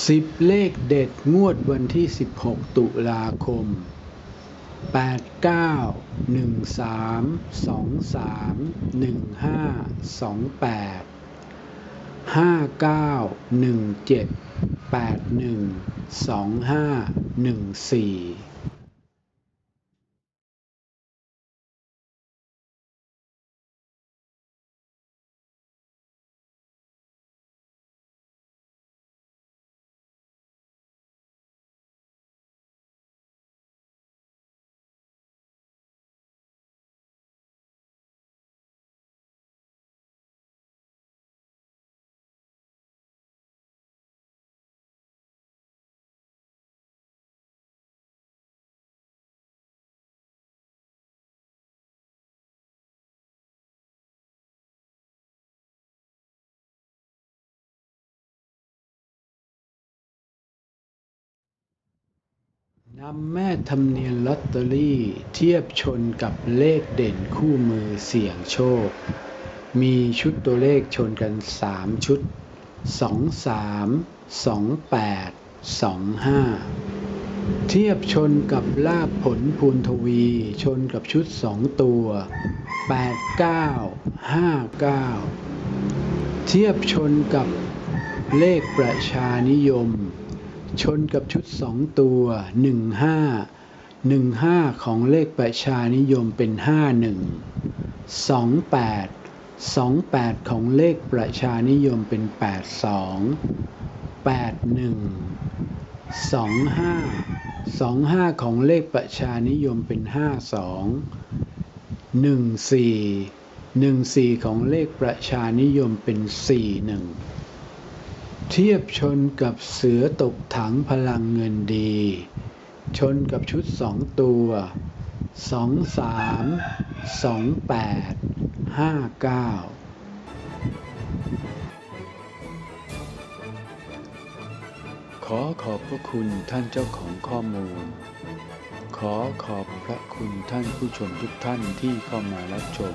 10เลขเด็ดงวดวันที่ 16 ตุลาคม 8 9 นำแม่ทำเนียนลอตเตอรี่เทียบชนกับเลขเด่นคู่มือเสี่ยงโชค มีชุดตัวเลขชนกัน 3 ชุด 2 3 2 8 2 5 เทียบชนกับลาบผลพูนทวี ชนกับชุด 2 ตัว 8 9 5 9 เทียบชนกับเลขประชานิยม ชนกับชุด2ตัว15 15ของเลขประชานิยมเป็น51 28 28ของเลขประชานิยมเป็น82 81 25 25ของเลขประชานิยมเป็น52 14 14ของเลขประชานิยมเป็น41 เทียบชนกับเสือตกถังพลังเงินดี ชนกับชุดสองตัวสองสามสองแปดห้าเก้าขอขอบพระคุณท่านเจ้าของข้อมูล ขอขอบพระคุณท่านผู้ชมทุกท่านที่เข้ามารับชม